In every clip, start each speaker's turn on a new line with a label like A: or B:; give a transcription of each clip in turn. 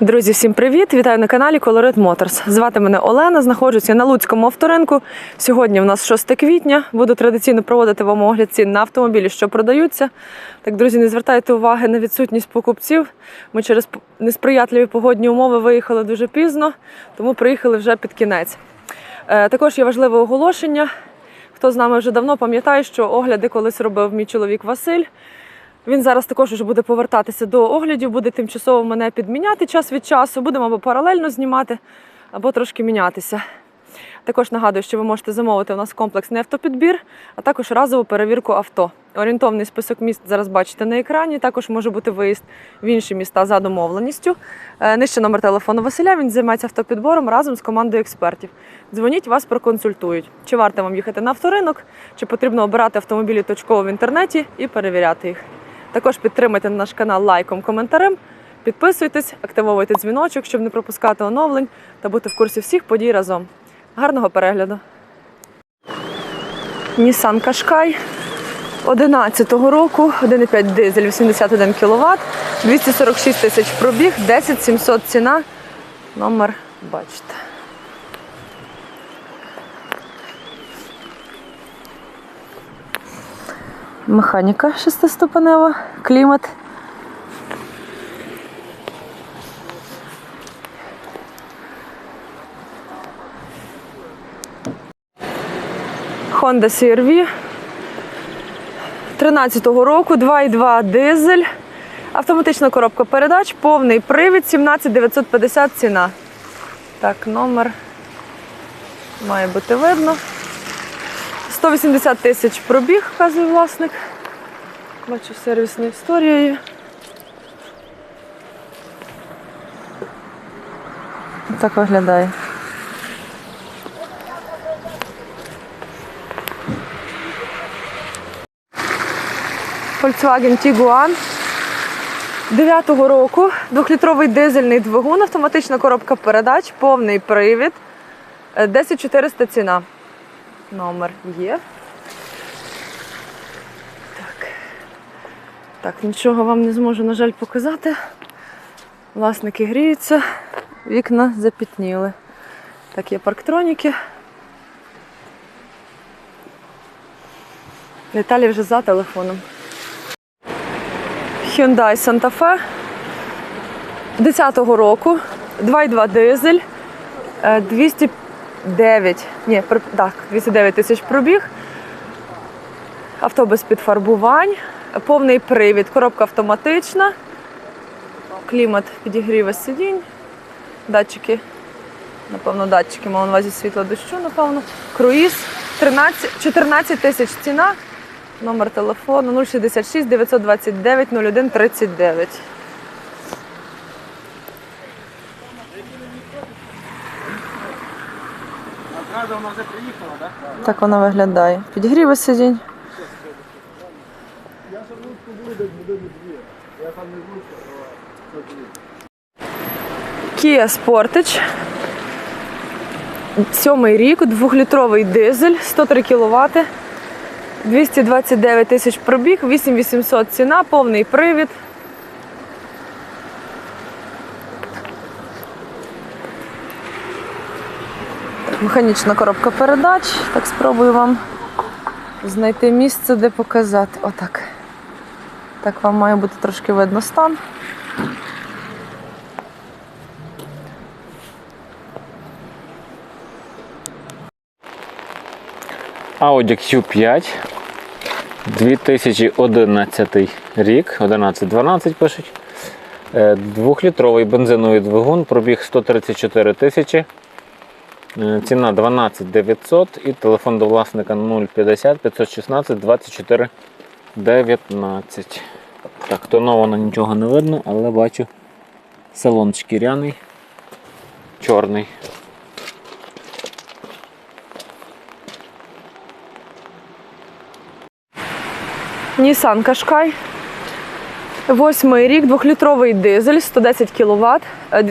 A: Друзі, всім привіт! Вітаю на каналі Colorit Motors. Звати мене Олена. Знаходжуся на Луцькому авторинку. Сьогодні в нас 6 квітня. Буду традиційно проводити вам огляд цін на автомобілі, що продаються. Так, друзі, не звертайте уваги на відсутність покупців. Ми через несприятливі погодні умови виїхали дуже пізно, тому приїхали вже під кінець. Е, Також є важливе оголошення. Хто з нами вже давно пам'ятає, що огляди колись робив мій чоловік Василь. Він зараз також вже буде повертатися до оглядів, буде тимчасово мене підміняти час від часу. Будемо або паралельно знімати, або трошки мінятися. Також нагадую, що ви можете замовити у нас комплексний автопідбір, а також разову перевірку авто. Орієнтовний список міст зараз бачите на екрані. Також може бути виїзд в інші міста за домовленістю. Е, Нижче номер телефону Василя. Він займається автопідбором разом з командою експертів. Дзвоніть, вас проконсультують. Чи варто вам їхати на авторинок, чи потрібно обирати автомобілі точково в інтернеті і перевіряти їх. Також підтримайте наш канал лайком, коментарем. Підписуйтесь, активовуйте дзвіночок, щоб не пропускати оновлень та бути в курсі всіх подій разом. Гарного перегляду! Nissan Qashqai 11-го року, 1,5 дизель, 81 кВт, 246 тисяч пробіг, 10 700 ціна. Номер бачите. Механіка шестиступенева, клімат. Honda CR-V 13-го року, 2,2 дизель, автоматична коробка передач, повний привід, 17950 ціна. Так, номер має бути видно. 180 тисяч пробіг, вказує власник. Бачу сервісна історія є. Так виглядає. Volkswagen Tiguan 9-го року, двохлітровий дизельний двигун, автоматична коробка передач, повний привід. Е, 10400 ціна. Номер є. Так. Так, нічого вам не зможу, на жаль, показати. Власники гріються, вікна запітніли. Так, є парктроніки. Деталі вже за телефоном. Hyundai Santa Fe 10-го року, 2,2 дизель, е, 209, ні, так, 209 тисяч пробіг, авто без підфарбувань, повний привід, коробка автоматична, клімат підігріва сидінь, датчики, напевно, датчики, мав на увазі світло дощу, напевно, круїз, 13, 14 тисяч ціна, номер телефону 066 929 01 39. Так Так вона виглядає. Підігріви сидінь. Я там не Kia Sportage. Сьомий рік, двохлітровий дизель, 103 кВт, 229 тисяч пробіг, 8800 ціна, повний привід. Механічна коробка передач. Так спробую вам знайти місце, де показати. Отак. Так вам має бути трошки видно стан.
B: Audi Q5 2011 рік, 11-12 пишуть. Е, Двохлітровий бензиновий двигун, пробіг 134 тисячі. Е, Ціна 12 900 і телефон до власника 050 516 24 19. Так, тоновано нічого не видно, але бачу салон шкіряний, чорний.
A: Nissan Qashqai. Восьмий рік, двохлітровий дизель, 110 кВт,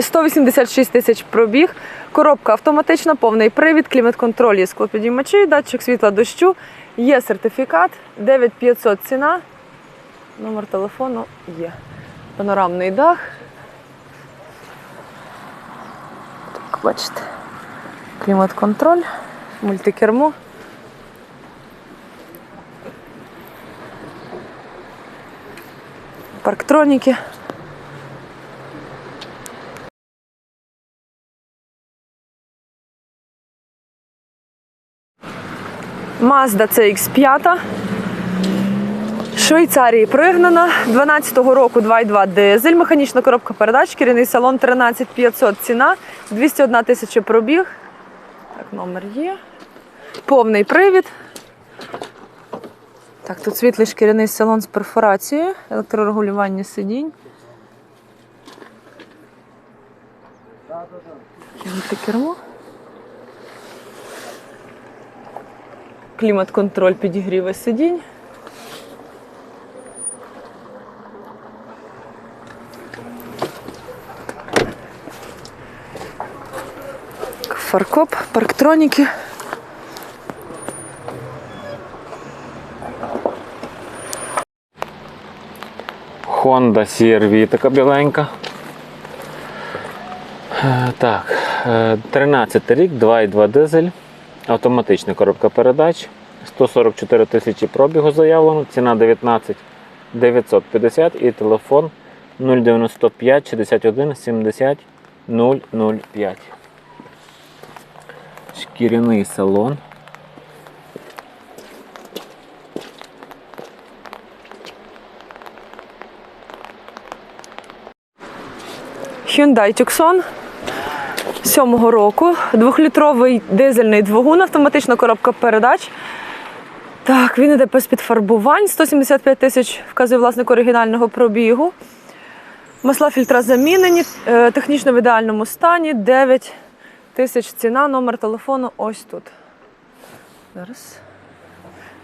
A: 186 тисяч пробіг, коробка автоматична, повний привід, клімат-контроль, є склопідіймачі, датчик світла дощу, є сертифікат, 9500 ціна, номер телефону є. Панорамний дах. Так, бачите. Клімат-контроль, мультикермо. Парктроніки. Mazda CX5. Швейцарії пригнана. 12-го року 2,2 дизель, механічна коробка передач, керівний салон 13500 ціна, 201 тисяча пробіг. Так, номер є. Повний привід. Так, тут світлий шкіряний салон з перфорацією, електрорегулювання сидінь. Кермо. Клімат-контроль підігріве сидінь. Фаркоп, парктроніки.
B: Honda CR-V така біленька. Е, Так, е, 13 рік, 2,2 дизель, автоматична коробка передач, 144 тисячі пробігу заявлено, ціна 19 950 і телефон 095 61 70 005. Шкіряний салон.
A: Hyundai Tucson 7-го року. Двохлітровий дизельний двигун, автоматична коробка передач. Так, він іде без підфарбувань. 175 тисяч вказує власник оригінального пробігу. Масла фільтра замінені, е, технічно в ідеальному стані. 9 тисяч ціна, номер телефону ось тут. Зараз.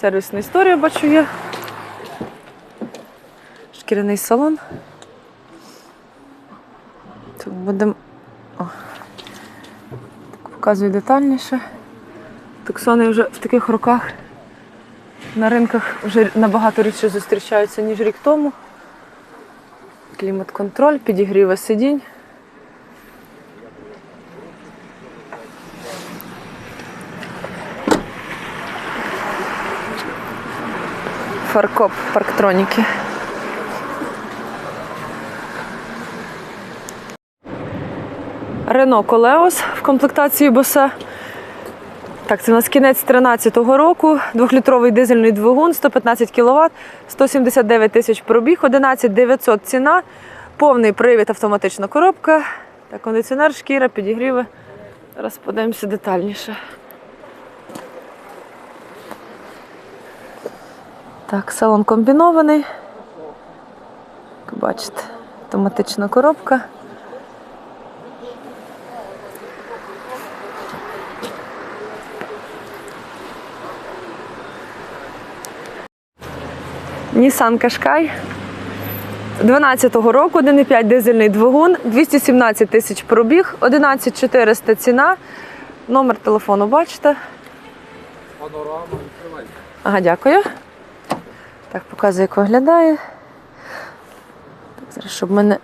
A: Сервісна історія бачу є. Шкіряний салон. Будемо. Показую детальніше. Туксони вже в таких руках на ринках вже набагато рідше зустрічаються, ніж рік тому. Клімат-контроль, підігріве сидінь. Фаркоп парктроніки. Рено Колеос в комплектації Босе. Так, це у нас кінець 13-го року, двохлітровий дизельний двигун, 115 кВт, 179 тисяч пробіг, 11 900 ціна, повний привід, автоматична коробка, так, кондиціонер, шкіра, підігріви. Зараз подивимося детальніше. Так, салон комбінований. Бачите, автоматична коробка. Nissan Qashqai 12-го року, 1,5 дизельний двигун, 217 тисяч пробіг, 11 400 ціна. Номер телефону бачите.
C: Панорама відкривайте.
A: Ага, дякую. Так, показую, як виглядає. Так, зараз, щоб мене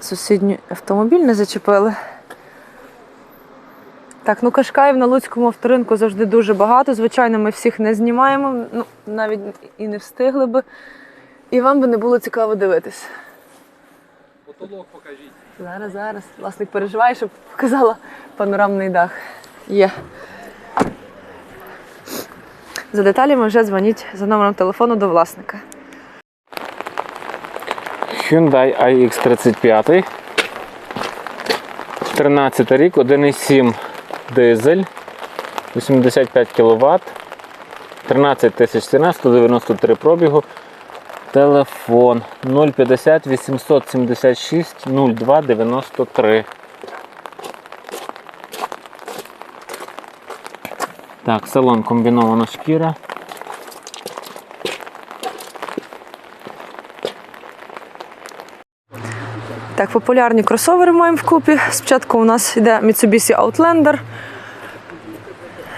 A: сусідній автомобіль не зачепили. Так, ну кашкаїв на Луцькому авторинку завжди дуже багато. Звичайно, ми всіх не знімаємо, ну, навіть і не встигли би. І вам би не було цікаво дивитись.
C: Потолок покажіть.
A: Зараз, зараз. Власник переживає, щоб показала панорамний дах. Є. За деталями вже дзвоніть за номером телефону до власника.
B: Hyundai iX35. 13 рік, 1,7 дизель, 85 кВт, 13 тисяч ціна, 193 пробігу. Телефон 050 876 02 93. Так, салон комбінована шкіра.
A: Так, популярні кросовери маємо вкупі. Спочатку у нас йде Mitsubishi Outlander.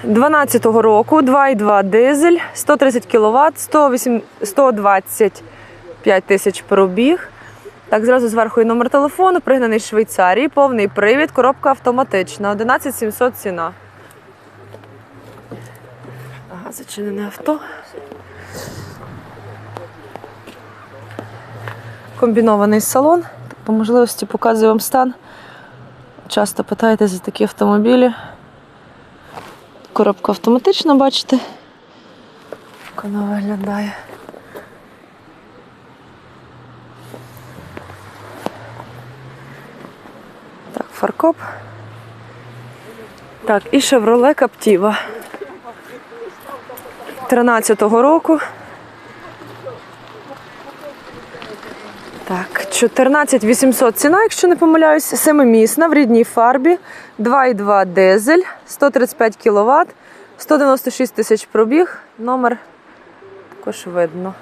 A: 12-го року, 2,2 дизель, 130 кВт, 108, 125 тисяч пробіг. Так, зразу зверху і номер телефону, пригнаний з Швейцарії, повний привід, коробка автоматична, 11 700 ціна. Ага, зачинене авто. Комбінований салон. По можливості показую вам стан. Часто питаєте за такі автомобілі. Коробка автоматична, бачите? Як вона виглядає. Так, фаркоп. Так, і Chevrolet Captiva. 13-го року. Так, 14 800 ціна, якщо не помиляюсь, семимісна в рідній фарбі, 2,2 дизель, 135 кВт, 196 тисяч пробіг, номер також видно.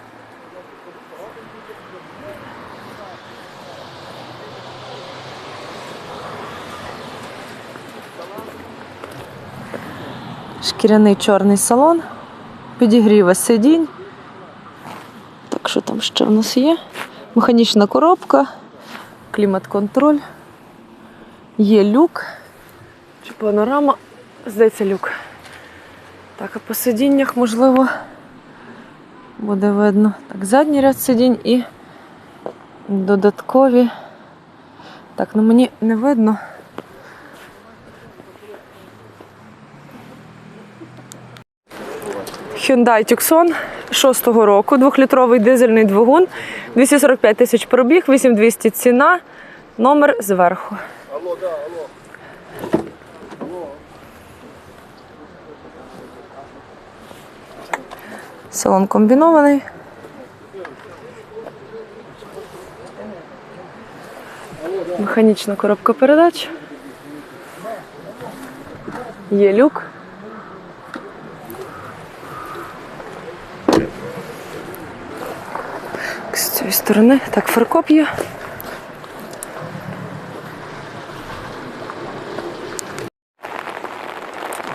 A: Шкіряний чорний салон, підігріва сидінь. Так, що там ще в нас є? Механічна коробка, клімат-контроль, є люк. Чи панорама? Здається, люк. Так, а по сидіннях, можливо, буде видно. Так, задній ряд сидінь і додаткові. Так, ну мені не видно. Hyundai Tucson 6-го року, двохлітровий дизельний двигун, 245 тисяч пробіг, 8200 ціна, номер зверху. Салон комбінований. Механічна коробка передач. Є люк. Цієї сторони. Так, фаркоп.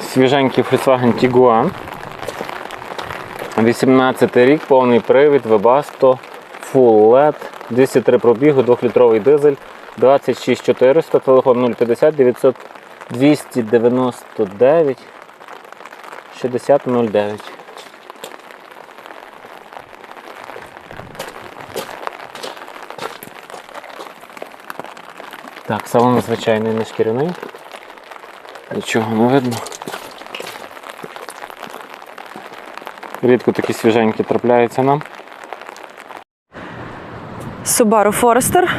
B: Свіженький Volkswagen Tiguan. 18 рік, повний привід, Webasto, Full LED, 203 пробігу, 2-літровий дизель, 26400, телефон 050 900 299 6009. Так, салон звичайний не шкіряний. Нічого не видно. Рідко такі свіженькі трапляються нам.
A: Subaru Forester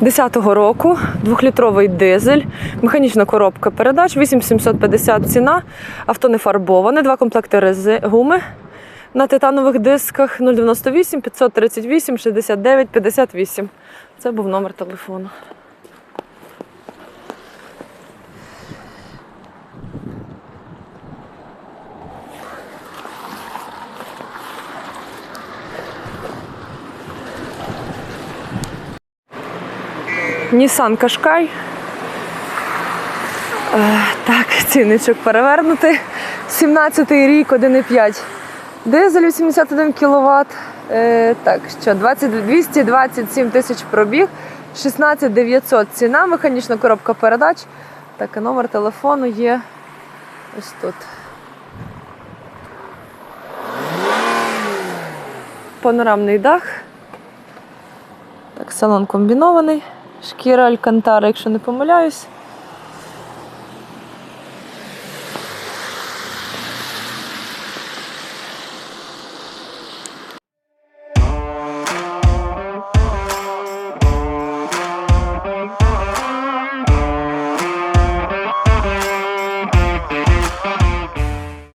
A: 10-го року, двохлітровий дизель, механічна коробка передач, 8750 ціна, авто не фарбоване, два комплекти гуми на титанових дисках 098 538 69 58. Це був номер телефону. Nissan Qashqai. Е, Так, цінничок перевернутий. 17-й рік, 1,5. Дизель 81 кВт. Е, так, що 20, 227 тисяч пробіг, 16 900 ціна, механічна коробка передач. Так, і номер телефону є ось тут. Панорамний дах. Так, салон комбінований. Шкіра Алькантара, якщо не помиляюсь.